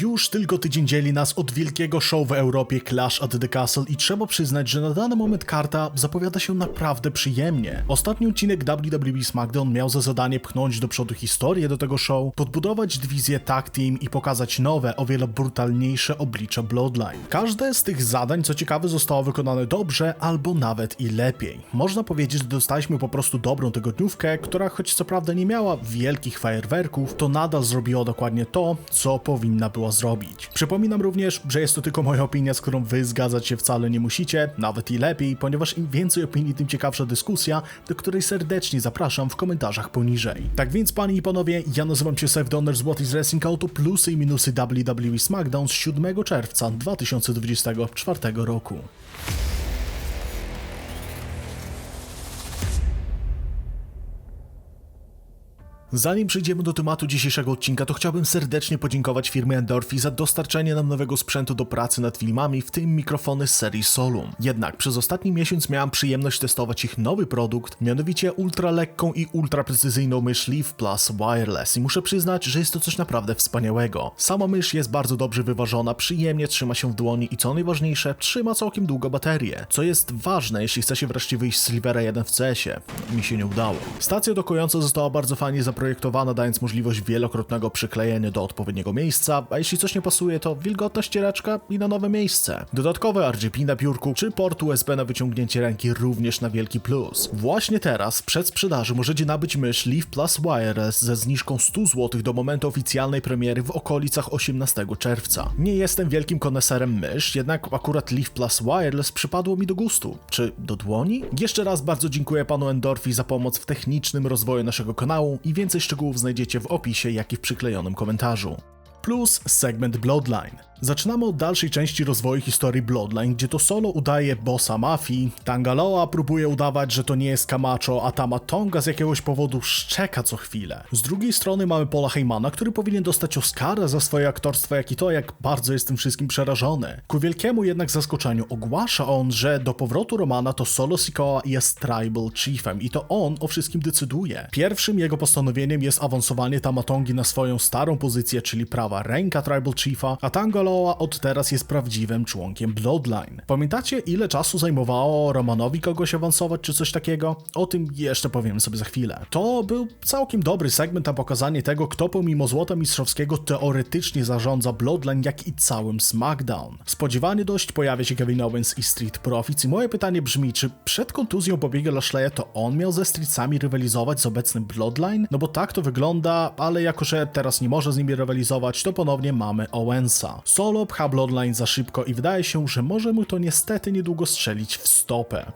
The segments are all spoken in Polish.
Już tylko tydzień dzieli nas od wielkiego show w Europie Clash at the Castle i trzeba przyznać, że na dany moment karta zapowiada się naprawdę przyjemnie. Ostatni odcinek WWE SmackDown miał za zadanie pchnąć do przodu historię do tego show, podbudować dywizję tag team i pokazać nowe, o wiele brutalniejsze oblicze Bloodline. Każde z tych zadań, co ciekawe, zostało wykonane dobrze albo nawet i lepiej. Można powiedzieć, że dostaliśmy po prostu dobrą tygodniówkę, która choć co prawda nie miała wielkich fajerwerków, to nadal zrobiła dokładnie to, co powinna była zrobić. Przypominam również, że jest to tylko moja opinia, z którą wy zgadzać się wcale nie musicie, nawet i lepiej, ponieważ im więcej opinii, tym ciekawsza dyskusja, do której serdecznie zapraszam w komentarzach poniżej. Tak więc, panie i panowie, ja nazywam się Seth Donner z What is Wrestling, a to plusy i minusy WWE SmackDown z 7 czerwca 2024 roku. Zanim przejdziemy do tematu dzisiejszego odcinka, to chciałbym serdecznie podziękować firmie Endorphi za dostarczenie nam nowego sprzętu do pracy nad filmami, w tym mikrofony z serii Solum. Jednak przez ostatni miesiąc miałem przyjemność testować ich nowy produkt, mianowicie ultra lekką i ultra precyzyjną mysz Leaf Plus Wireless i muszę przyznać, że jest to coś naprawdę wspaniałego. Sama mysz jest bardzo dobrze wyważona, przyjemnie trzyma się w dłoni i co najważniejsze, trzyma całkiem długo baterię, co jest ważne, jeśli chce się wreszcie wyjść z Silvera 1 w CS-ie. Mi się nie udało. Stacja dokująca została bardzo fajnie zaprojektowana zaprojektowana, dając możliwość wielokrotnego przyklejenia do odpowiedniego miejsca, a jeśli coś nie pasuje, to wilgotna ściereczka i na nowe miejsce. Dodatkowe RGB na biurku, czy port USB na wyciągnięcie ręki również na wielki plus. Właśnie teraz, przed sprzedaży, możecie nabyć mysz Leaf Plus Wireless ze zniżką 100 zł do momentu oficjalnej premiery w okolicach 18 czerwca. Nie jestem wielkim koneserem mysz, jednak akurat Leaf Plus Wireless przypadło mi do gustu. Czy do dłoni? Jeszcze raz bardzo dziękuję panu Endorfi za pomoc w technicznym rozwoju naszego kanału i więcej szczegółów znajdziecie w opisie, jak i w przyklejonym komentarzu. Plus segment Bloodline. Zaczynamy od dalszej części rozwoju historii Bloodline, gdzie to Solo udaje bossa mafii, Tangaloa próbuje udawać, że to nie jest Camacho, a Tama Tonga z jakiegoś powodu szczeka co chwilę. Z drugiej strony mamy Paula Heymana, który powinien dostać Oscara za swoje aktorstwo, jak i to, jak bardzo jest tym wszystkim przerażony. Ku wielkiemu jednak zaskoczeniu ogłasza on, że do powrotu Romana to Solo Sikoa jest Tribal Chiefem i to on o wszystkim decyduje. Pierwszym jego postanowieniem jest awansowanie Tamatongi na swoją starą pozycję, czyli prawa ręka Tribal Chiefa, a Tangaloa od teraz jest prawdziwym członkiem Bloodline. Pamiętacie, ile czasu zajmowało Romanowi kogoś awansować czy coś takiego? O tym jeszcze powiem sobie za chwilę. To był całkiem dobry segment na pokazanie tego, kto pomimo złota mistrzowskiego teoretycznie zarządza Bloodline, jak i całym SmackDown. Spodziewanie dość pojawia się Kevin Owens i Street Profits i moje pytanie brzmi, czy przed kontuzją pobiega Lashley'a to on miał ze Streetsami rywalizować z obecnym Bloodline? No bo tak to wygląda, ale jako, że teraz nie może z nimi rywalizować, to ponownie mamy Owensa. Solo pcha Bloodline za szybko i wydaje się, że może mu to niestety niedługo strzelić w stopę.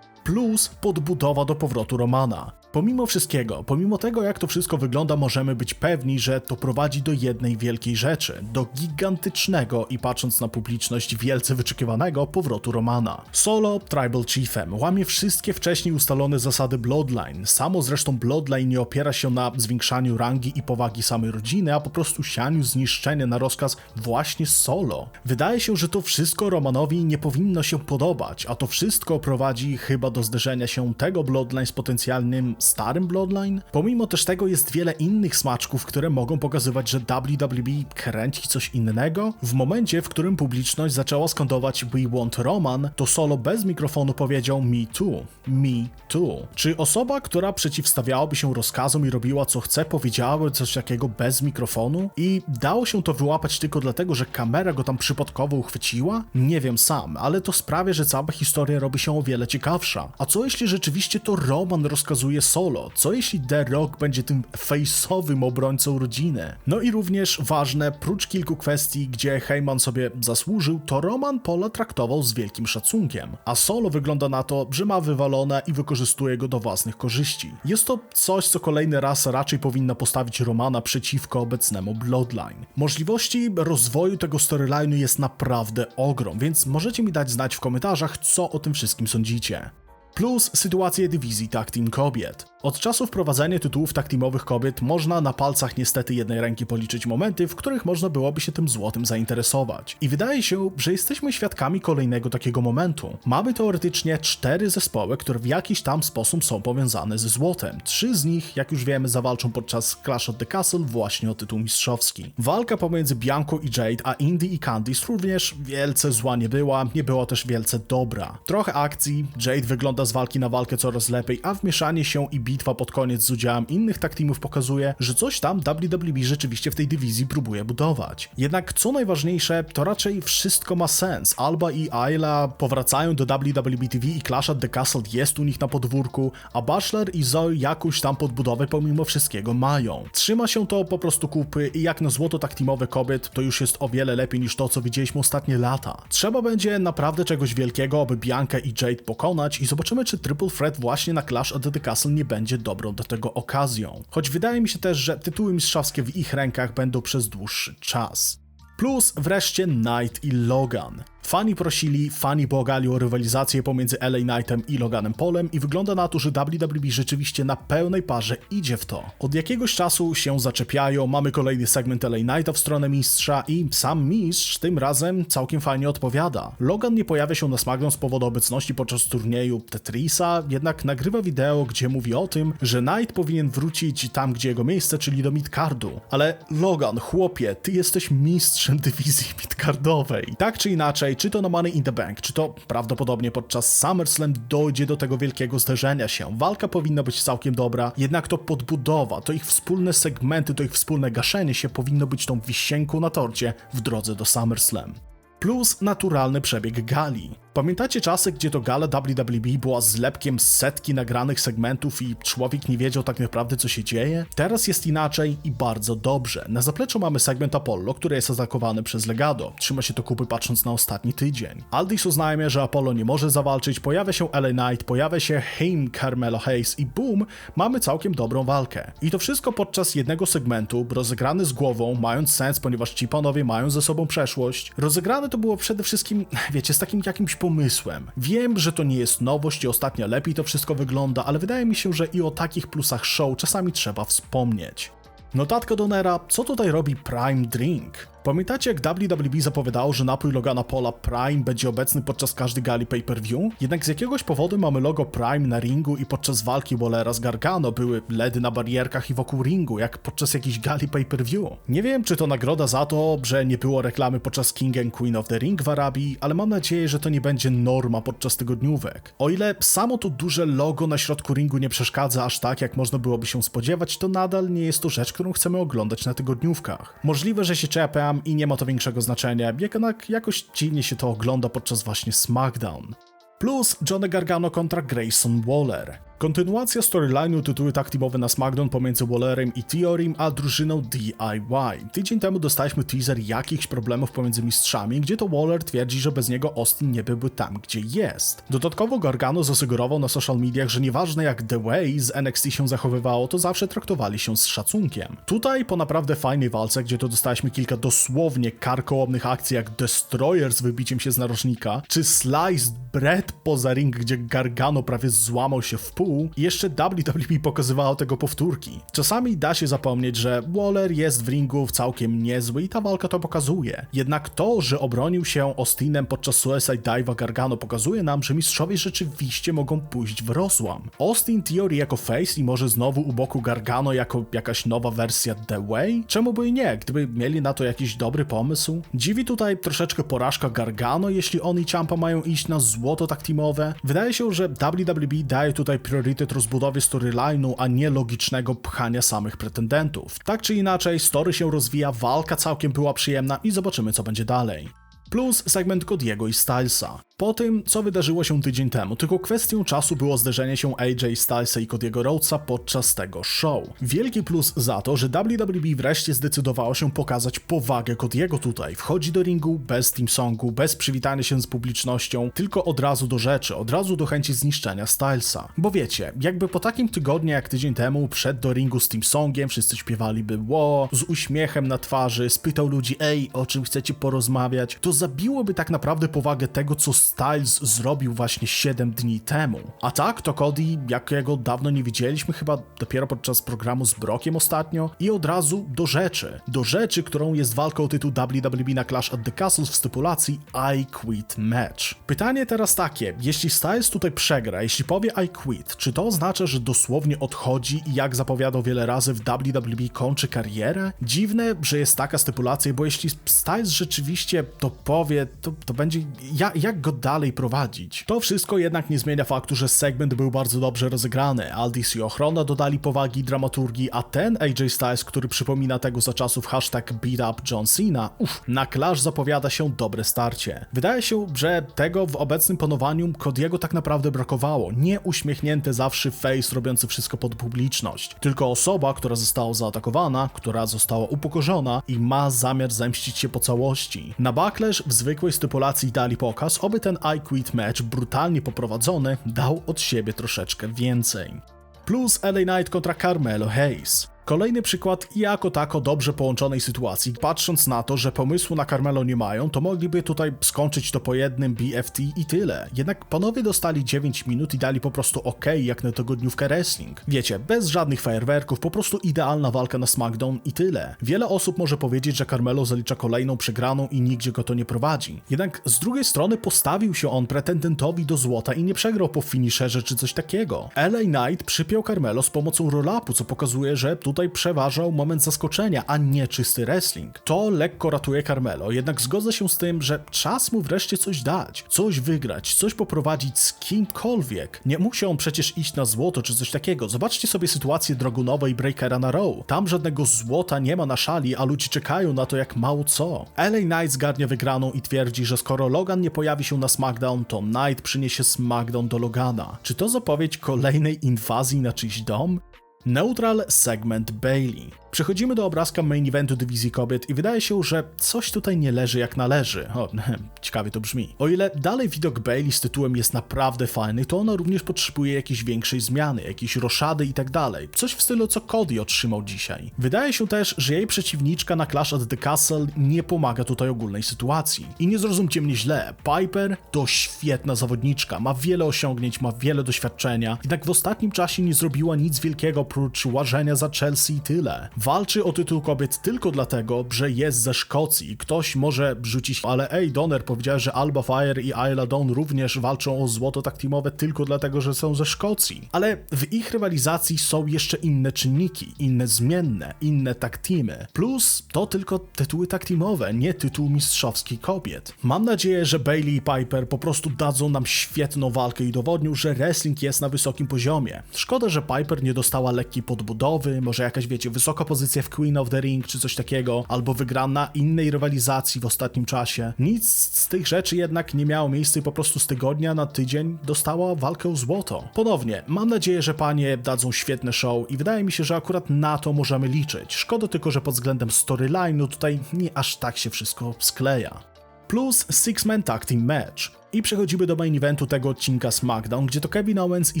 Plus podbudowa do powrotu Romana. Pomimo wszystkiego, pomimo tego jak to wszystko wygląda, możemy być pewni, że to prowadzi do jednej wielkiej rzeczy, do gigantycznego i patrząc na publiczność wielce wyczekiwanego powrotu Romana. Solo Tribal Chiefem łamie wszystkie wcześniej ustalone zasady Bloodline. Samo zresztą Bloodline nie opiera się na zwiększaniu rangi i powagi samej rodziny, a po prostu sianiu zniszczenia na rozkaz właśnie Solo. Wydaje się, że to wszystko Romanowi nie powinno się podobać, a to wszystko prowadzi chyba do zderzenia się tego Bloodline z potencjalnym starym Bloodline? Pomimo też tego jest wiele innych smaczków, które mogą pokazywać, że WWE kręci coś innego. W momencie, w którym publiczność zaczęła skandować We Want Roman, to Solo bez mikrofonu powiedział Me Too, Me Too. Czy osoba, która przeciwstawiałaby się rozkazom i robiła co chce, powiedziałaby coś takiego bez mikrofonu? I dało się to wyłapać tylko dlatego, że kamera go tam przypadkowo uchwyciła? Nie wiem sam, ale to sprawia, że cała historia robi się o wiele ciekawsza. A co jeśli rzeczywiście to Roman rozkazuje Solo? Co jeśli The Rock będzie tym face'owym obrońcą rodziny? No i również ważne, prócz kilku kwestii, gdzie Heyman sobie zasłużył, to Roman Pola traktował z wielkim szacunkiem, a Solo wygląda na to, że ma wywalone i wykorzystuje go do własnych korzyści. Jest to coś, co kolejny raz raczej powinna postawić Romana przeciwko obecnemu Bloodline. Możliwości rozwoju tego storyline'u jest naprawdę ogrom, więc możecie mi dać znać w komentarzach, co o tym wszystkim sądzicie plus sytuację dywizji Tag Team Kobiet. Od czasu wprowadzenia tytułów tak teamowych kobiet można na palcach niestety jednej ręki policzyć momenty, w których można byłoby się tym złotem zainteresować. I wydaje się, że jesteśmy świadkami kolejnego takiego momentu. Mamy teoretycznie cztery zespoły, które w jakiś tam sposób są powiązane ze złotem. Trzy z nich, jak już wiemy, zawalczą podczas Clash of the Castle właśnie o tytuł mistrzowski. Walka pomiędzy Bianco i Jade, a Indy i Candice również wielce zła nie była, nie była też wielce dobra. Trochę akcji, Jade wygląda z walki na walkę coraz lepiej, a wmieszanie się i bitwa pod koniec z udziałem innych tak teamów pokazuje, że coś tam WWE rzeczywiście w tej dywizji próbuje budować. Jednak co najważniejsze, to raczej wszystko ma sens. Alba i Ayla powracają do WWE TV i Clash at the Castle jest u nich na podwórku, a Bachelor i Zoe jakąś tam podbudowę pomimo wszystkiego mają. Trzyma się to po prostu kupy i jak na złoto tak teamowe kobiet, to już jest o wiele lepiej niż to, co widzieliśmy ostatnie lata. Trzeba będzie naprawdę czegoś wielkiego, aby Bianca i Jade pokonać i zobaczymy, czy Triple Threat właśnie na Clash at the Castle nie będzie dobrą do tego okazją. Choć wydaje mi się też, że tytuły mistrzowskie w ich rękach będą przez dłuższy czas. Plus wreszcie Knight i Logan. Fani prosili, fani błagali o rywalizację pomiędzy LA Knightem i Loganem Polem i wygląda na to, że WWE rzeczywiście na pełnej parze idzie w to. Od jakiegoś czasu się zaczepiają, mamy kolejny segment LA Knighta w stronę mistrza i sam mistrz tym razem całkiem fajnie odpowiada. Logan nie pojawia się na SmackDown z powodu obecności podczas turnieju Tetrisa, jednak nagrywa wideo, gdzie mówi o tym, że Knight powinien wrócić tam, gdzie jego miejsce, czyli do midcardu. Ale Logan, chłopie, ty jesteś mistrzem dywizji midcardowej. Tak czy inaczej, czy to na Money in the Bank, czy to prawdopodobnie podczas SummerSlam dojdzie do tego wielkiego zderzenia się. Walka powinna być całkiem dobra, jednak to podbudowa, to ich wspólne segmenty, to ich wspólne gaszenie się powinno być tą wisienką na torcie w drodze do SummerSlam. Plus naturalny przebieg gali. Pamiętacie czasy, gdzie to gala WWE była zlepkiem setki nagranych segmentów i człowiek nie wiedział tak naprawdę co się dzieje? Teraz jest inaczej i bardzo dobrze. Na zapleczu mamy segment Apollo, który jest atakowany przez Legado. Trzyma się to kupy patrząc na ostatni tydzień. Aldis oznajmia, że Apollo nie może zawalczyć, pojawia się LA Knight, pojawia się Haim Carmelo Hayes i boom, mamy całkiem dobrą walkę. I to wszystko podczas jednego segmentu, rozegrany z głową, mając sens, ponieważ ci panowie mają ze sobą przeszłość. Rozegrane to było przede wszystkim, wiecie, z takim jakimś pomysłem. Wiem, że to nie jest nowość i ostatnio lepiej to wszystko wygląda, ale wydaje mi się, że i o takich plusach show czasami trzeba wspomnieć. Notatka Donera, co tutaj robi Prime Drink? Pamiętacie jak WWE zapowiadało, że napój Logana Pola Prime będzie obecny podczas każdej gali pay-per-view? Jednak z jakiegoś powodu mamy logo Prime na ringu i podczas walki Wallera z Gargano były LEDy na barierkach i wokół ringu, jak podczas jakiejś gali pay-per-view. Nie wiem, czy to nagroda za to, że nie było reklamy podczas King and Queen of the Ring w Arabii, ale mam nadzieję, że to nie będzie norma podczas tygodniówek. O ile samo to duże logo na środku ringu nie przeszkadza aż tak, jak można byłoby się spodziewać, to nadal nie jest to rzecz, którą chcemy oglądać na tygodniówkach. Możliwe, że się czepiam, i nie ma to większego znaczenia, jednak jakoś dziwnie się to ogląda podczas właśnie SmackDown. Plus Johnny Gargano kontra Grayson Waller. Kontynuacja storyline'u tytuły tak teamowe na SmackDown pomiędzy Wallerem i Theorim, a drużyną DIY. Tydzień temu dostaliśmy teaser jakichś problemów pomiędzy mistrzami, gdzie to Waller twierdzi, że bez niego Austin nie byłby tam, gdzie jest. Dodatkowo Gargano zasugerował na social mediach, że nieważne jak The Way z NXT się zachowywało, to zawsze traktowali się z szacunkiem. Tutaj po naprawdę fajnej walce, gdzie to dostaliśmy kilka dosłownie karkołomnych akcji jak Destroyer z wybiciem się z narożnika, czy Sliced Bread poza ring, gdzie Gargano prawie złamał się w pół, i jeszcze WWE pokazywało tego powtórki. Czasami da się zapomnieć, że Waller jest w ringu całkiem niezły i ta walka to pokazuje. Jednak to, że obronił się Austinem podczas Suicide Dive'a Gargano pokazuje nam, że mistrzowie rzeczywiście mogą pójść w rozłam. Austin Theory jako face i może znowu u boku Gargano jako jakaś nowa wersja The Way? Czemu by nie, gdyby mieli na to jakiś dobry pomysł? Dziwi tutaj troszeczkę porażka Gargano, jeśli on i Ciampa mają iść na złoto tak teamowe. Wydaje się, że WWE daje tutaj priorytet rozbudowie storyline'u, a nie logicznego pchania samych pretendentów. Tak czy inaczej, story się rozwija, walka całkiem była przyjemna i zobaczymy co będzie dalej. Plus segment Cody'ego i Stylesa. Po tym, co wydarzyło się tydzień temu, tylko kwestią czasu było zderzenie się AJ Stylesa i Cody'ego Rhodesa podczas tego show. Wielki plus za to, że WWE wreszcie zdecydowało się pokazać powagę Cody'ego tutaj. Wchodzi do ringu bez team songu, bez przywitania się z publicznością, tylko od razu do rzeczy, od razu do chęci zniszczenia Stylesa. Bo wiecie, jakby po takim tygodniu jak tydzień temu przed do ringu z team songiem, wszyscy śpiewaliby ło, z uśmiechem na twarzy, spytał ludzi, ej, o czym chcecie porozmawiać, to zabiłoby tak naprawdę powagę tego, co Styles zrobił właśnie 7 dni temu. A tak, to Cody, jakiego dawno nie widzieliśmy, chyba dopiero podczas programu z Brokiem ostatnio, i od razu do rzeczy. Do rzeczy, którą jest walka o tytuł WWE na Clash at the Castles w stypulacji I Quit Match. Pytanie teraz takie, jeśli Styles tutaj przegra, jeśli powie I quit, czy to oznacza, że dosłownie odchodzi i jak zapowiadał wiele razy w WWE kończy karierę? Dziwne, że jest taka stypulacja, bo jeśli Styles rzeczywiście to powie, to, to będzie ja, jak go dalej prowadzić? To wszystko jednak nie zmienia faktu, że segment był bardzo dobrze rozegrany. Aldis i ochrona dodali powagi dramaturgii, a ten AJ Styles, który przypomina tego za czasów hashtag beat up John Cena, uff, na Clash zapowiada się dobre starcie. Wydaje się, że tego w obecnym panowaniu Cody'ego tak naprawdę brakowało. Nie uśmiechnięty zawsze face robiący wszystko pod publiczność, tylko osoba, która została zaatakowana, która została upokorzona i ma zamiar zemścić się po całości. Na Backlash w zwykłej stypulacji dali pokaz, oby ten I Quit match brutalnie poprowadzony dał od siebie troszeczkę więcej. Plus LA Knight kontra Carmelo Hayes. Kolejny przykład jako tako dobrze połączonej sytuacji. Patrząc na to, że pomysłu na Carmelo nie mają, to mogliby tutaj skończyć to po jednym BFT i tyle. Jednak panowie dostali 9 minut i dali po prostu ok jak na tygodniówkę wrestling. Wiecie, bez żadnych fajerwerków, po prostu idealna walka na SmackDown i tyle. Wiele osób może powiedzieć, że Carmelo zalicza kolejną przegraną i nigdzie go to nie prowadzi. Jednak z drugiej strony postawił się on pretendentowi do złota i nie przegrał po finisherze czy coś takiego. LA Knight przypiął Carmelo z pomocą roll-upu, co pokazuje, że tu tutaj przeważał moment zaskoczenia, a nie czysty wrestling. To lekko ratuje Carmelo, jednak zgodzę się z tym, że czas mu wreszcie coś dać, coś wygrać, coś poprowadzić z kimkolwiek. Nie musi on przecież iść na złoto czy coś takiego. Zobaczcie sobie sytuację Dragunowa i Breakera na Row. Tam żadnego złota nie ma na szali, a ludzie czekają na to jak mało co. LA Knight zgarnia wygraną i twierdzi, że skoro Logan nie pojawi się na SmackDown, to Knight przyniesie SmackDown do Logana. Czy to zapowiedź kolejnej inwazji na czyjś dom? Neutral segment Bailey. Przechodzimy do obrazka main eventu dywizji kobiet i wydaje się, że coś tutaj nie leży jak należy. O, ciekawie to brzmi. O ile dalej widok Bailey z tytułem jest naprawdę fajny, to ona również potrzebuje jakiejś większej zmiany, jakiejś roszady i tak dalej. Coś w stylu co Cody otrzymał dzisiaj. Wydaje się też, że jej przeciwniczka na Clash at the Castle nie pomaga tutaj ogólnej sytuacji. I nie zrozumcie mnie źle, Piper to świetna zawodniczka, ma wiele osiągnięć, ma wiele doświadczenia, jednak w ostatnim czasie nie zrobiła nic wielkiego oprócz łażenia za Chelsea i tyle walczy o tytuł kobiet tylko dlatego, że jest ze Szkocji ktoś może rzucić, ale ej, Donner powiedział, że Alba Fire i Ayla Dawn również walczą o złoto tak teamowe tylko dlatego, że są ze Szkocji. Ale w ich rywalizacji są jeszcze inne czynniki, inne zmienne, inne tak teamy. Plus to tylko tytuły tak teamowe, nie tytuł mistrzowski kobiet. Mam nadzieję, że Bailey i Piper po prostu dadzą nam świetną walkę i dowodnią, że wrestling jest na wysokim poziomie. Szkoda, że Piper nie dostała lekkiej podbudowy, może jakaś, wiecie, wysoka pozycja w Queen of the Ring czy coś takiego, albo wygrana innej rywalizacji w ostatnim czasie. Nic z tych rzeczy jednak nie miało miejsca i po prostu z tygodnia na tydzień dostała walkę o złoto. Ponownie, mam nadzieję, że panie dadzą świetne show i wydaje mi się, że akurat na to możemy liczyć. Szkoda tylko, że pod względem storyline'u tutaj nie aż tak się wszystko skleja. Plus Six Man Tag Team Match. I przechodzimy do main eventu tego odcinka SmackDown, gdzie to Kevin Owens i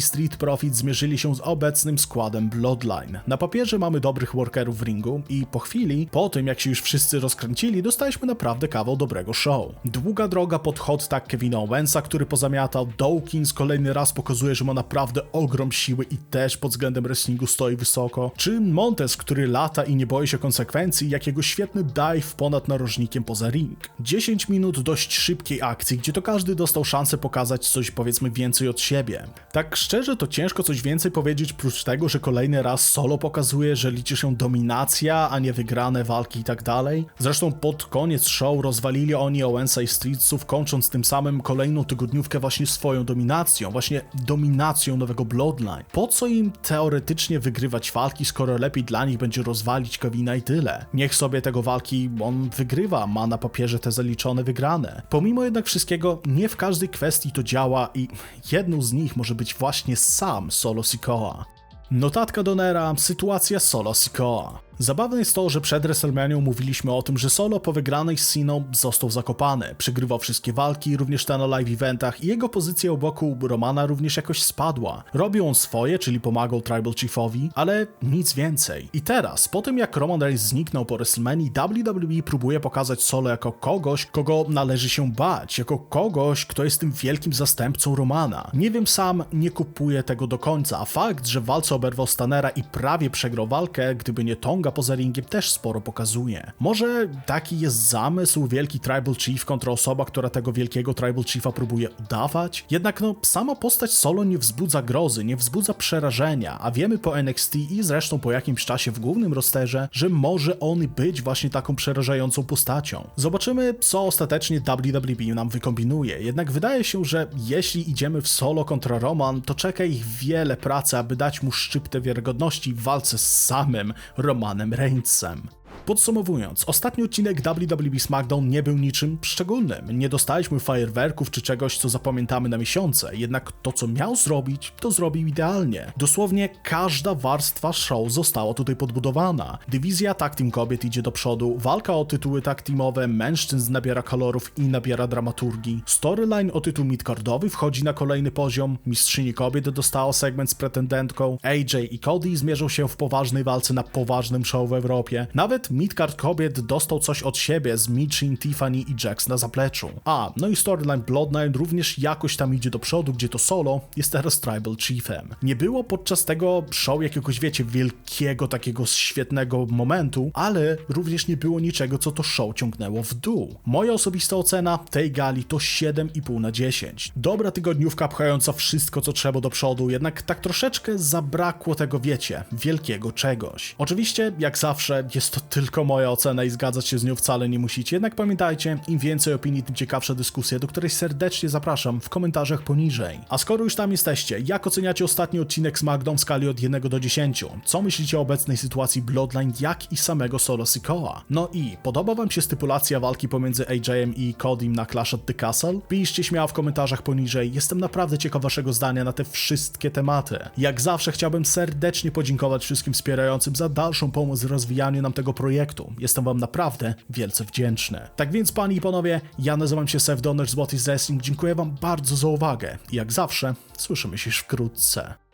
Street Profits zmierzyli się z obecnym składem Bloodline. Na papierze mamy dobrych workerów w ringu i po chwili, po tym jak się już wszyscy rozkręcili, dostaliśmy naprawdę kawał dobrego show. Długa droga pod hot tag Kevina Owensa, który pozamiatał, Dawkins kolejny raz pokazuje, że ma naprawdę ogrom siły i też pod względem wrestlingu stoi wysoko, czy Montez, który lata i nie boi się konsekwencji, jak jego świetny dive ponad narożnikiem poza ring. 10 minut dość szybkiej akcji, gdzie to każdy dostał szansę pokazać coś powiedzmy więcej od siebie. Tak szczerze to ciężko coś więcej powiedzieć prócz tego, że kolejny raz solo pokazuje, że liczy się dominacja, a nie wygrane walki i tak dalej. Zresztą pod koniec show rozwalili oni Owensa i Streetsów, kończąc tym samym kolejną tygodniówkę właśnie swoją dominacją, właśnie dominacją nowego Bloodline. Po co im teoretycznie wygrywać walki, skoro lepiej dla nich będzie rozwalić Kevina i tyle? Niech sobie tego walki on wygrywa, ma na papierze te zaliczone wygrane. Pomimo jednak wszystkiego, nie nie w każdej kwestii to działa i jedną z nich może być właśnie sam Solo Sikoa. Notatka Donera, sytuacja Solo Sikoa. Zabawne jest to, że przed WrestleMania mówiliśmy o tym, że Solo po wygranej z Siną został zakopany. Przegrywał wszystkie walki, również te na live eventach i jego pozycja u boku Romana również jakoś spadła. Robił on swoje, czyli pomagał Tribal Chiefowi, ale nic więcej. I teraz, po tym jak Roman Reigns zniknął po WrestleMania, WWE próbuje pokazać Solo jako kogoś, kogo należy się bać, jako kogoś, kto jest tym wielkim zastępcą Romana. Nie wiem sam, nie kupuję tego do końca, a fakt, że w walce oberwał Stanera i prawie przegrał walkę, gdyby nie Tonga poza ringiem, też sporo pokazuje. Może taki jest zamysł, wielki Tribal Chief kontra osoba, która tego wielkiego Tribal Chiefa próbuje udawać? Jednak no, sama postać Solo nie wzbudza grozy, nie wzbudza przerażenia, a wiemy po NXT i zresztą po jakimś czasie w głównym rosterze, że może on być właśnie taką przerażającą postacią. Zobaczymy, co ostatecznie WWE nam wykombinuje. Jednak wydaje się, że jeśli idziemy w solo kontra Roman, to czeka ich wiele pracy, aby dać mu szczyptę wiarygodności w walce z samym Romanem Reignsem. Podsumowując, ostatni odcinek WWE SmackDown nie był niczym szczególnym. Nie dostaliśmy fajerwerków czy czegoś, co zapamiętamy na miesiące, jednak to, co miał zrobić, to zrobił idealnie. Dosłownie każda warstwa show została tutaj podbudowana. Dywizja tag team kobiet idzie do przodu, walka o tytuły tag teamowe mężczyzn nabiera kolorów i nabiera dramaturgii. Storyline o tytuł midcardowy wchodzi na kolejny poziom, mistrzyni kobiet dostała segment z pretendentką, AJ i Cody zmierzą się w poważnej walce na poważnym show w Europie. Nawet midcard kobiet dostał coś od siebie z Michin, Tiffany i Jax na zapleczu. A, no i storyline Bloodline również jakoś tam idzie do przodu, gdzie to solo jest teraz Tribal Chiefem. Nie było podczas tego show jakiegoś, wiecie, wielkiego takiego świetnego momentu, ale również nie było niczego, co to show ciągnęło w dół. Moja osobista ocena tej gali to 7,5 na 10. Dobra tygodniówka pchająca wszystko, co trzeba do przodu, jednak tak troszeczkę zabrakło tego, wiecie, wielkiego czegoś. Oczywiście, jak zawsze, jest to tylko moja ocena i zgadzać się z nią wcale nie musicie, jednak pamiętajcie, im więcej opinii, tym ciekawsza dyskusja, do której serdecznie zapraszam w komentarzach poniżej. A skoro już tam jesteście, jak oceniacie ostatni odcinek SmackDown w skali od 1 do 10? Co myślicie o obecnej sytuacji Bloodline, jak i samego Solo Sikoa? No i podoba wam się stypulacja walki pomiędzy AJ-em i Codym na Clash at the Castle? Piszcie śmiało w komentarzach poniżej, jestem naprawdę ciekaw waszego zdania na te wszystkie tematy. Jak zawsze chciałbym serdecznie podziękować wszystkim wspierającym za dalszą pomoc w rozwijaniu nam tego projektu. Jestem wam naprawdę wielce wdzięczny. Tak więc panie i panowie, ja nazywam się Seth Donner z What is Wrestling, dziękuję wam bardzo za uwagę jak zawsze słyszymy się już wkrótce.